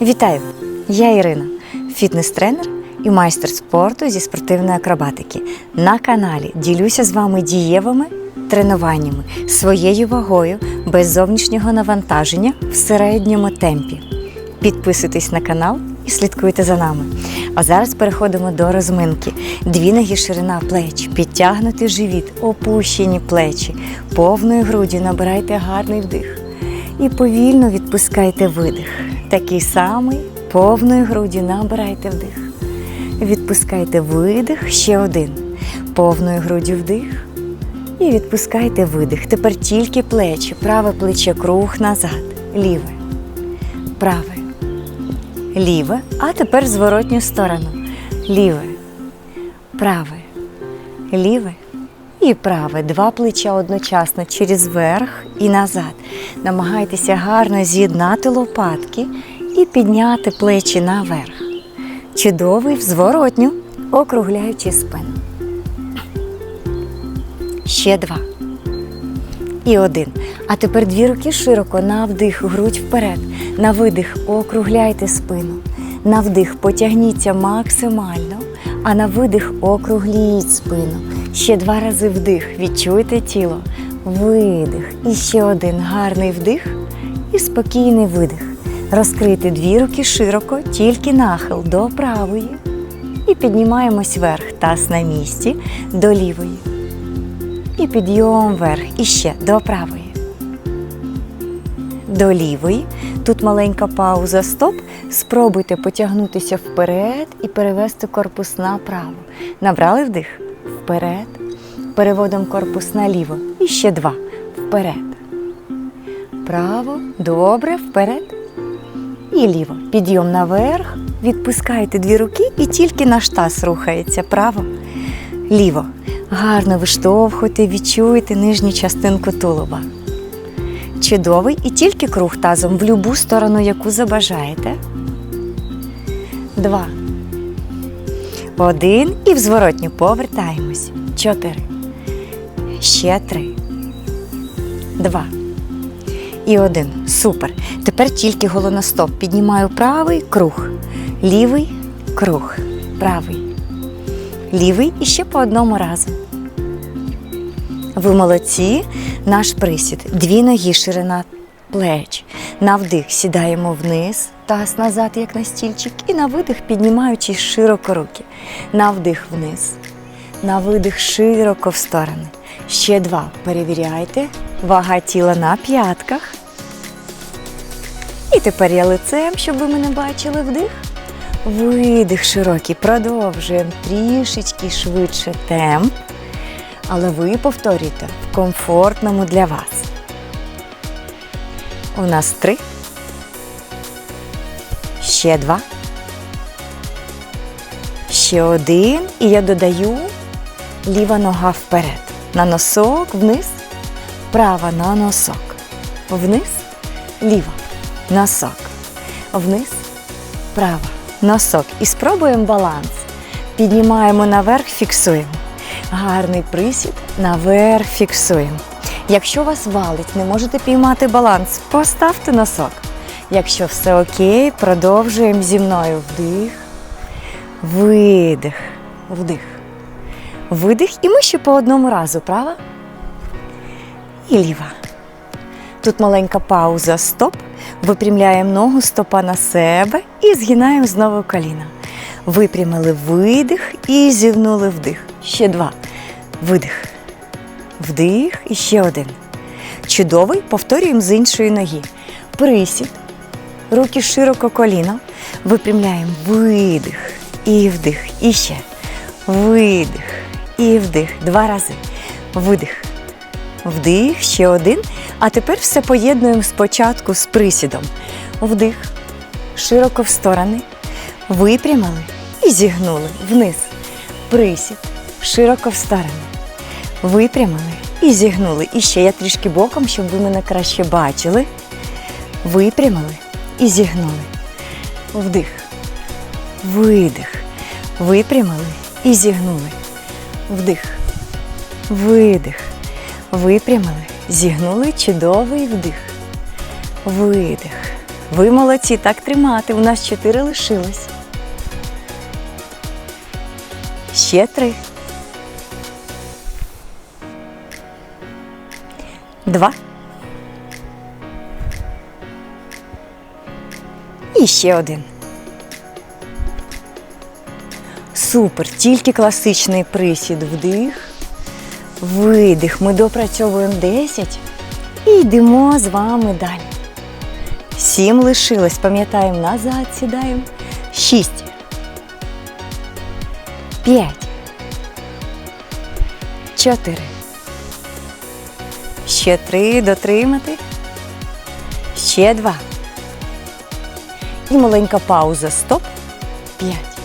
Вітаю! Я Ірина, фітнес-тренер і майстер спорту зі спортивної акробатики. На каналі ділюся з вами дієвими тренуваннями своєю вагою без зовнішнього навантаження в середньому темпі. Підписуйтесь на канал і слідкуйте за нами. А зараз переходимо до розминки. Дві ноги ширина плеч, підтягнутий живіт, опущені плечі, повною груддю набирайте гарний вдих. І повільно відпускайте видих. Такий самий повною груддю набирайте вдих. Відпускайте видих, ще один. Повною груддю вдих. І відпускайте видих. Тепер тільки плечі. Праве плече круг назад. Ліве. Праве. Ліве. А тепер зворотню сторону. Ліве. Праве. Ліве. І праве. Два плеча одночасно через верх і назад. Намагайтеся гарно з'єднати лопатки і підняти плечі наверх. Чудовий в зворотню, округляючи спину. Ще два. І один. А тепер дві руки широко на вдих, грудь вперед. На видих округляйте спину. На вдих потягніться максимально, а на видих округліть спину. Ще два рази вдих. Відчуйте тіло. Видих. І ще один гарний вдих і спокійний видих. Розкрити дві руки широко, тільки нахил до правої. І піднімаємось вверх. Таз на місці до лівої. І підйом вверх. І ще до правої. До лівої. Тут маленька пауза. Стоп. Спробуйте потягнутися вперед і перевести корпус направо. Набрали вдих. Вперед. Переводимо корпус наліво. І ще два. Вперед. Право. Добре. Вперед. І ліво. Підйом наверх. Відпускайте дві руки і тільки наш таз рухається. Право. Ліво. Гарно виштовхуйте, відчуйте нижню частинку тулуба. Чудовий і тільки круг тазом в любу сторону, яку забажаєте. Два. Один. І в зворотню повертаємось. Чотири. Ще три. Два. І один. Супер. Тепер тільки голоностоп. Піднімаю правий круг. Лівий круг. Правий. Лівий і ще по одному разу. Ви молодці. Наш присід. Дві ноги, ширина плеч. На вдих сідаємо вниз, таз назад, як на стільчик, і на видих піднімаючись широко руки. На вдих вниз. На видих широко в сторони. Ще два. Перевіряйте. Вага тіла на п'ятках. І тепер я лицем, щоб ви мене бачили вдих. Видих широкий. Продовжуємо трішечки швидше темп. Але ви повторюйте в комфортному для вас. У нас три. Ще два. Ще один. І я додаю ліва нога вперед. На носок вниз. Права на носок. Вниз. Ліва. Носок. Вниз. Права. Носок. І спробуємо баланс. Піднімаємо наверх, фіксуємо. Гарний присід. Наверх фіксуємо. Якщо вас валить, не можете піймати баланс, поставте носок. Якщо все окей, продовжуємо зі мною вдих, видих, вдих, видих. І ми ще по одному разу, права і ліва. Тут маленька пауза, стоп. Випрямляємо ногу, стопа на себе і згинаємо знову коліна. Випрямили видих і зівнули вдих. Ще два. Видих. Вдих і ще один. Чудовий. Повторюємо з іншої ноги. Присід. Руки широко коліна. Випрямляємо видих і вдих. І ще. Видих і вдих. Два рази. Видих. Вдих, ще один. А тепер все поєднуємо спочатку з присідом. Вдих. Широко в сторони. Випрямили і зігнули вниз. Присід. Широко в сторони. Випрямили і зігнули. І ще я трішки боком, щоб ви мене краще бачили. Випрямили і зігнули. Вдих. Видих. Випрямили і зігнули. Вдих. Видих. Випрямили. Зігнули чудовий вдих. Видих. Ви молодці, так тримати. У нас чотири лишилось. Ще три. Два. І ще один. Супер, тільки класичний присід вдих, видих. Ми допрацьовуємо 10 і йдемо з вами далі. Сім лишилось, пам'ятаємо, назад сідаємо. Шість. П'ять. Чотири. Ще три дотримати. Ще два. І маленька пауза. Стоп. П'ять.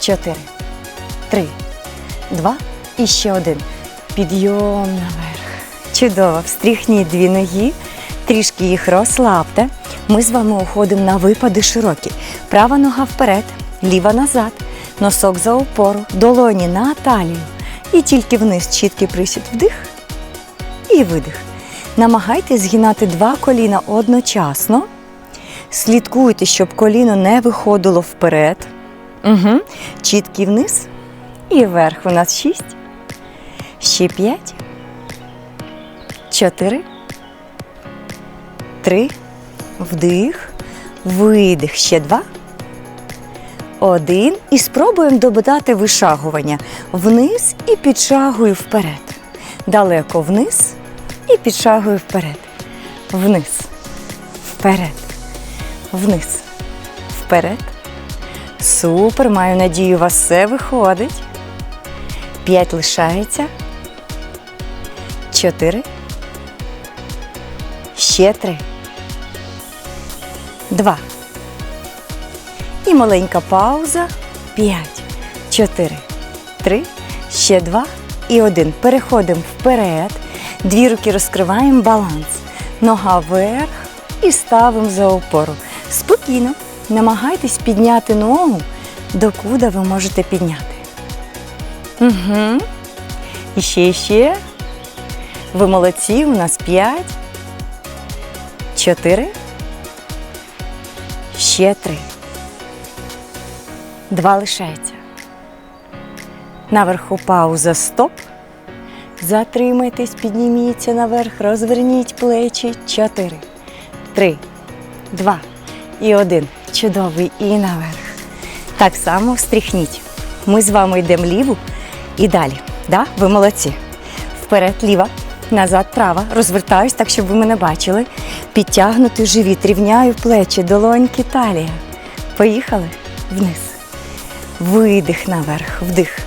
Чотири. Три. Два. І ще один. Підйом наверх. Чудово. Встріхніть дві ноги. Трішки їх розслабте. Ми з вами уходимо на випади широкі. Права нога вперед, ліва назад, носок за опору, долоні на талію. І тільки вниз чіткий присід вдих і видих. Намагайтесь згинати два коліна одночасно. Слідкуйте, щоб коліно не виходило вперед. Угу. Чіткий вниз і вверх. У нас шість. Ще п'ять. Чотири. Три. Вдих. Видих. Ще два. Один. І спробуємо додати вишагування. Вниз і підшагую вперед. Далеко вниз і підшагую вперед. Вниз. Вперед. Вниз. Вперед. Супер. Маю надію, у вас все виходить. П'ять лишається. Чотири. Ще три. Два. І маленька пауза. П'ять. Чотири. Три. Ще два. І один. Переходимо вперед. Дві руки розкриваємо баланс. Нога вверх і ставимо за опору. Спокійно. Намагайтесь підняти ногу, докуди ви можете підняти. Угу. І ще, ще. Ви молодці, у нас п'ять. Чотири. Ще три. Два лишається. Наверху пауза. Стоп. Затримайтесь, підніміться наверх, розверніть плечі. Чотири. Три. Два. І один. Чудовий. І наверх. Так само встріхніть. Ми з вами йдемо ліву і далі. Да? Ви молодці. Вперед, ліва, назад, права. Розвертаюсь так, щоб ви мене бачили. Підтягнути живіт, рівняю плечі, долоньки, талія. Поїхали вниз. Видих наверх, вдих.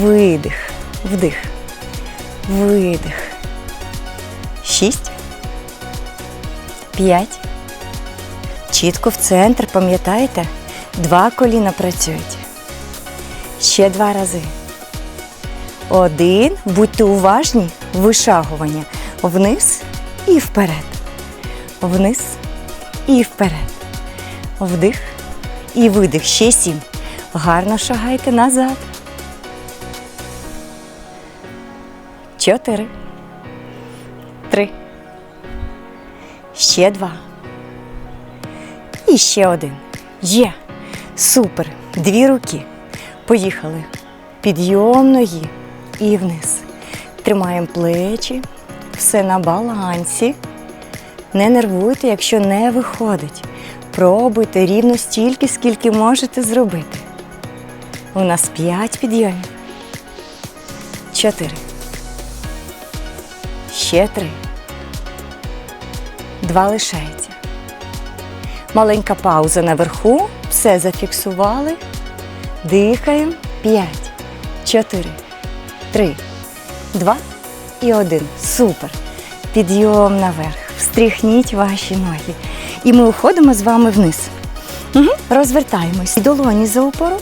Видих, вдих. Видих. Шість. П'ять. Чітко в центр, пам'ятаєте? Два коліна працюють. Ще два рази. Один. Будьте уважні. Вишагування. Вниз і вперед. Вниз і вперед. Вдих і видих. Ще сім. Гарно шагайте назад. Чотири. Три. Ще два. І ще один. Є. Супер. Дві руки. Поїхали. Підйом ноги і вниз. Тримаємо плечі. Все на балансі. Не нервуйте, якщо не виходить. Пробуйте рівно стільки, скільки можете зробити. У нас п'ять підйомів. Чотири. Ще три. Два лишається. Маленька пауза наверху. Все зафіксували. Дихаємо. П'ять, чотири, три, два і один. Супер. Підйом наверх. Встріхніть ваші ноги. І ми уходимо з вами вниз. Угу. Розвертаємось. Долоні за опору.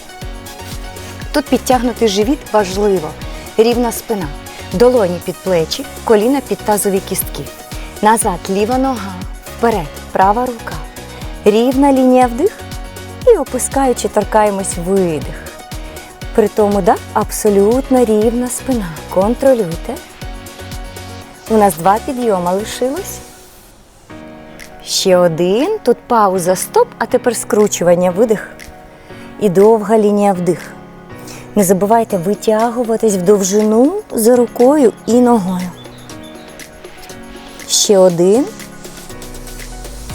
Тут підтягнути живіт важливо. Рівна спина. Долоні під плечі, коліна під тазові кістки. Назад ліва нога. Вперед, права рука. Рівна лінія вдих. І опускаючи, торкаємось видих. При тому, да, абсолютно рівна спина. Контролюйте. У нас два підйома лишилось. Ще один. Тут пауза, стоп, а тепер скручування, видих. І довга лінія вдих. Не забувайте витягуватись в довжину за рукою і ногою. Ще один.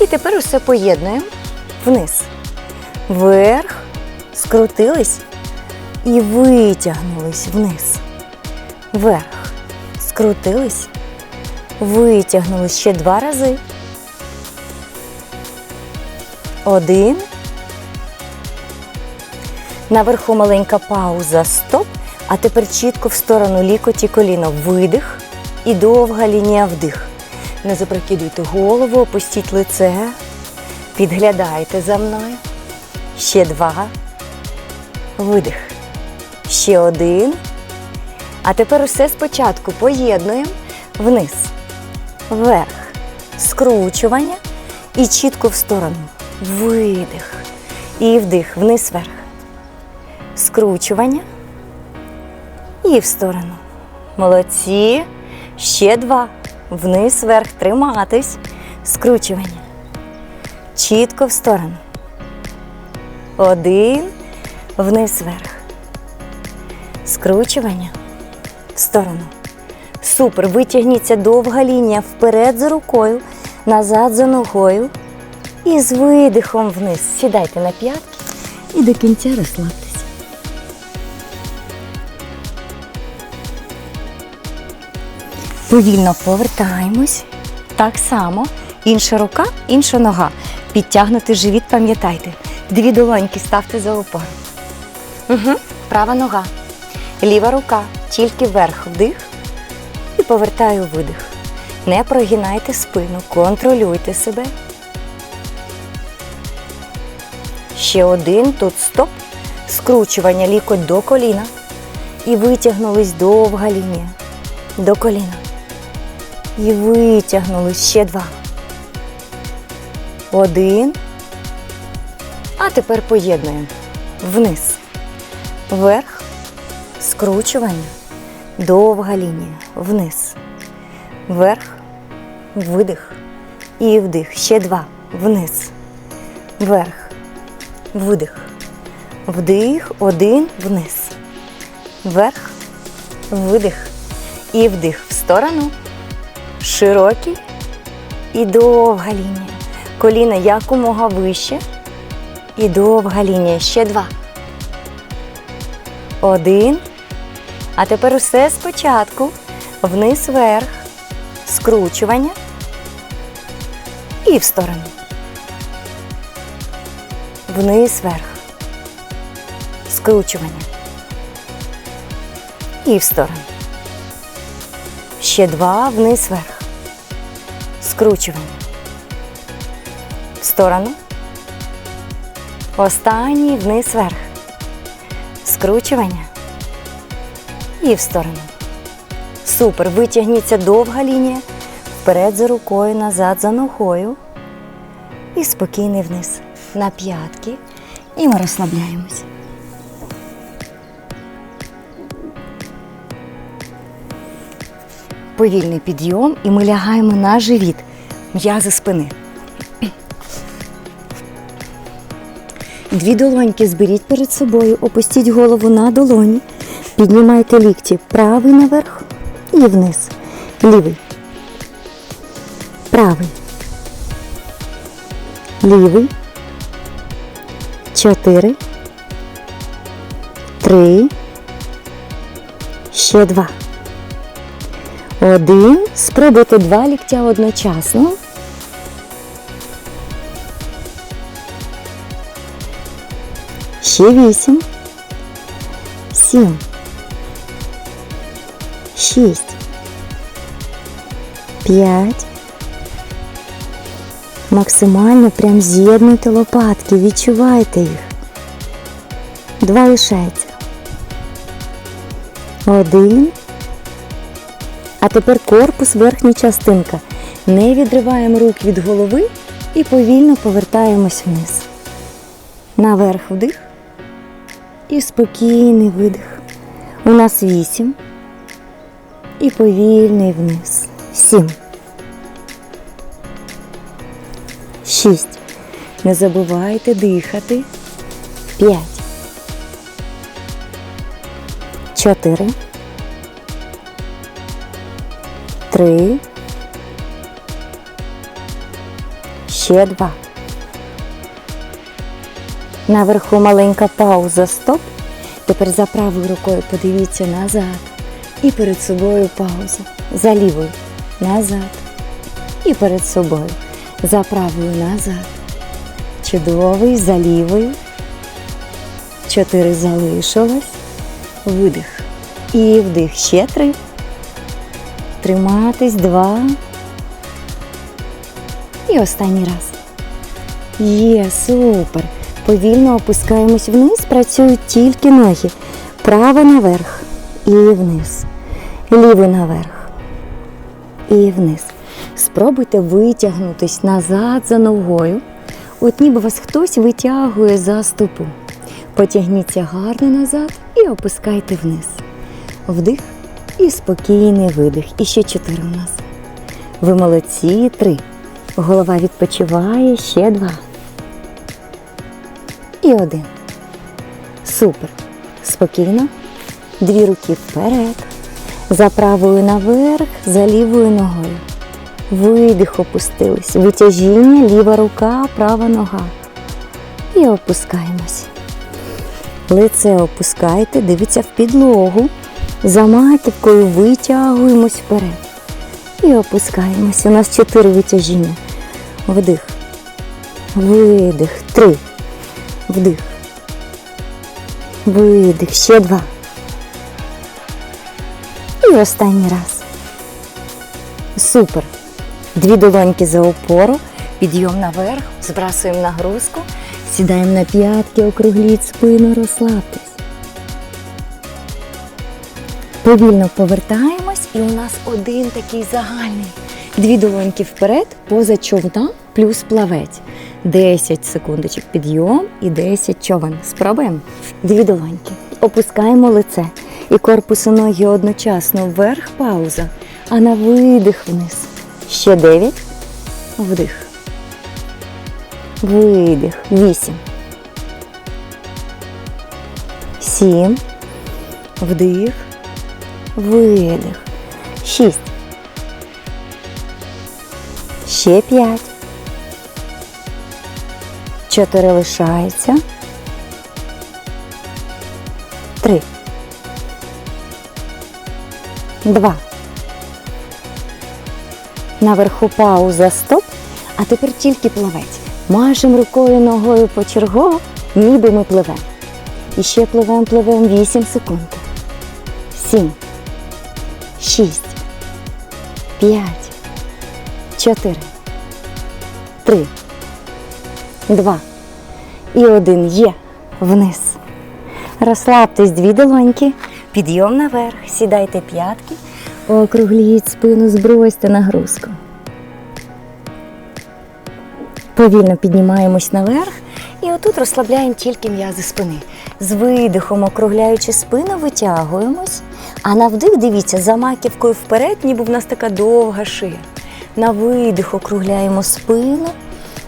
І тепер усе поєднуємо вниз. Вверх, скрутились і витягнулись вниз. Вверх, скрутились, витягнулись ще два рази. Один. Наверху маленька пауза. Стоп. А тепер чітко в сторону лікоті коліно. Видих і довга лінія вдих. Не запрокидуйте голову, опустіть лице. Підглядайте за мною. Ще два. Видих. Ще один. А тепер усе спочатку поєднуємо вниз, вверх, скручування і чітко в сторону. Видих. І вдих, вниз вверх. Скручування. І в сторону. Молодці. Ще два. Вниз вверх. Триматись. Скручування. Чітко в сторону. Один. Вниз вверх. Скручування. В сторону. Супер. Витягніться довга лінія вперед за рукою, назад за ногою. І з видихом вниз. Сідайте на п'ятки і до кінця розслабтеся. Повільно повертаємось. Так само. Інша рука, інша нога. Підтягнути живіт, пам'ятайте. Дві долоньки ставте за опору. Угу. Права нога. Ліва рука. Тільки вверх вдих. І повертаю видих. Не прогинайте спину, контролюйте себе. Ще один. Тут стоп. Скручування лікоть до коліна. І витягнулись довга лінія. До коліна. І витягнулись ще два. Один. А тепер поєднуємо. Вниз. Вверх. Скручування. Довга лінія. Вниз. Вверх. Видих. І вдих. Ще два. Вниз. Вверх. Видих. Вдих. Один. Вниз. Вверх. Видих. І вдих в сторону. Широкий і довга лінія. Коліна якомога вище. І довга лінія. Ще два. Один. А тепер усе спочатку. Вниз вверх. Скручування. І в сторону. Вниз вверх. Скручування. І в сторону. Ще два вниз вверх. Скручування. В сторону. Останній вниз вверх. Скручування. І в сторону. Супер. Витягніться довга лінія. Вперед за рукою, назад за ногою. І спокійний вниз. На п'ятки. І ми розслабляємось. Повільний підйом і ми лягаємо на живіт. М'язи спини. Дві долоньки зберіть перед собою, опустіть голову на долоні, піднімайте лікті правий наверх і вниз. Лівий. Правий. Лівий. Чотири. Три. Ще два. Один. Спробуйте два ліктя одночасно. Ще вісім. Сім. Шість. П'ять. Максимально прям з'єднуйте лопатки, відчувайте їх. Два лишається. Один. А тепер корпус, верхня частинка. Не відриваємо рук від голови і повільно повертаємось вниз. Наверх вдих і спокійний видих. У нас вісім. І повільний вниз. Сім. Шість. Не забувайте дихати. П'ять. Чотири. Три. Ще два. Наверху маленька пауза. Стоп. Тепер за правою рукою подивіться назад. І перед собою пауза. За лівою. Назад. І перед собою. За правою назад. Чудовий, за лівою. Чотири залишилось. Видих. І вдих. Ще три. Триматись. Два. І останній раз. Є, супер. Повільно опускаємось вниз, працюють тільки ноги. Право наверх і вниз. Лівий наверх і вниз. Спробуйте витягнутись назад за ногою. От ніби вас хтось витягує за стопу. Потягніться гарно назад і опускайте вниз. Вдих і спокійний видих. І ще чотири у нас. Ви молодці. Три. Голова відпочиває. Ще два. І один. Супер. Спокійно. Дві руки вперед. За правою наверх, за лівою ногою. Видих опустились. Витяжіння, ліва рука, права нога. І опускаємось. Лице опускайте, дивіться в підлогу. За маківкою витягуємось вперед. І опускаємось. У нас чотири витяжіння. Вдих. Видих. Три. Вдих. Видих. Ще два. І останній раз. Супер. Дві долоньки за опору, підйом наверх, збрасуємо нагрузку, сідаємо на п'ятки, округліть спину, розслабтесь. Повільно повертаємось, і у нас один такий загальний. Дві долоньки вперед, поза човна, плюс плавець. 10 секундочок підйом і 10 човен. Спробуємо. Дві долоньки. Опускаємо лице. І корпус і ноги одночасно вверх, пауза. А на видих вниз. Ще 9. Вдих. Видих. 8. 7. Вдих. Видих. 6. Ще 5. 4 лишається. 3. 2. Наверху пауза, стоп. А тепер тільки плавець. Машемо рукою ногою почергово, ніби ми пливемо. І ще пливемо, пливемо 8 секунд. 7, 6, 5, 4, 3, 2 і 1 є вниз. Розслабтесь дві долоньки, підйом наверх, сідайте п'ятки, округліть спину, збросьте нагрузку. Повільно піднімаємось наверх. І отут розслабляємо тільки м'язи спини. З видихом, округляючи спину, витягуємось. А на вдих, дивіться, за маківкою вперед, ніби в нас така довга шия. На видих округляємо спину.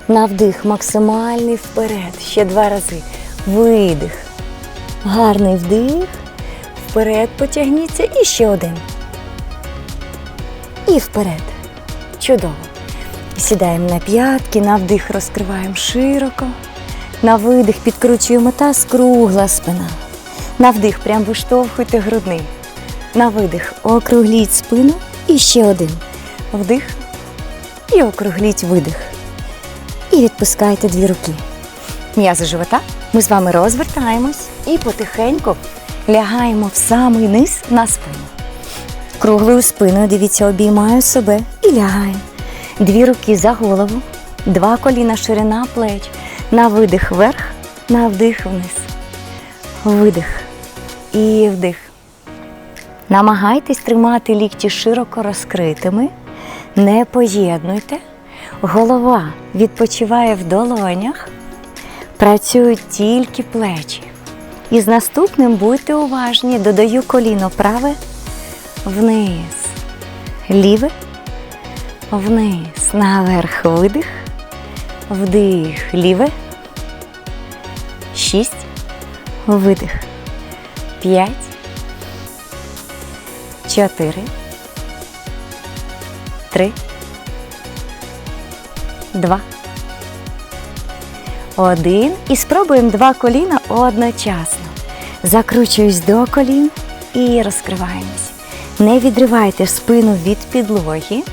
На вдих максимальний вперед. Ще два рази. Видих. Гарний вдих. Вперед потягніться. І ще один. І вперед. Чудово. Сідаємо на п'ятки, на вдих розкриваємо широко. На видих підкручуємо таз, кругла спина. На вдих прям виштовхуйте грудний. На видих округліть спину. І ще один. Вдих. І округліть видих. І відпускайте дві руки. М'язи живота. Ми з вами розвертаємось і потихеньку лягаємо в самий низ на спину. Круглою спиною, дивіться, обіймаю себе і лягаю. Дві руки за голову, два коліна ширина плеч. На видих вверх, на вдих вниз. Видих і вдих. Намагайтесь тримати лікті широко розкритими. Не поєднуйте. Голова відпочиває в долонях. Працюють тільки плечі. І з наступним будьте уважні. Додаю коліно праве вниз. Ліве вниз. Наверх видих. Вдих, ліве. Шість. Видих. П'ять. Чотири. Три. Два. Один. І спробуємо два коліна одночасно. Закручуюсь до колін і розкриваємось. Не відривайте спину від підлоги.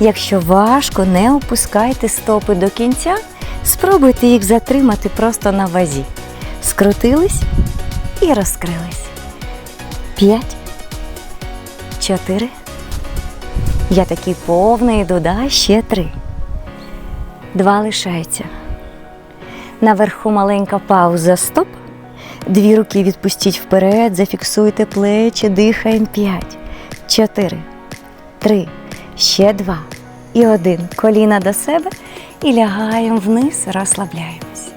Якщо важко, не опускайте стопи до кінця. Спробуйте їх затримати просто на вазі. Скрутились і розкрились. П'ять. Чотири. Я такий повний дуда, ще три. Два лишається. Наверху маленька пауза. Стоп. Дві руки відпустіть вперед, зафіксуйте плечі, дихаємо. П'ять, чотири, три, ще два і один. Коліна до себе і лягаємо вниз, розслабляємось.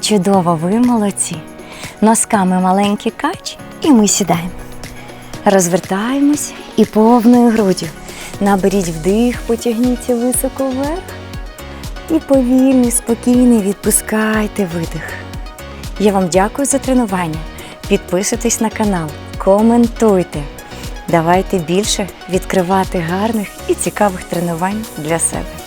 Чудово, ви молодці. Носками маленький кач, і ми сідаємо. Розвертаємось і повною груддю. Наберіть вдих, потягніться високо вверх. І повільний, спокійний відпускайте видих. Я вам дякую за тренування. Підписуйтесь на канал, коментуйте. Давайте більше відкривати гарних і цікавих тренувань для себе.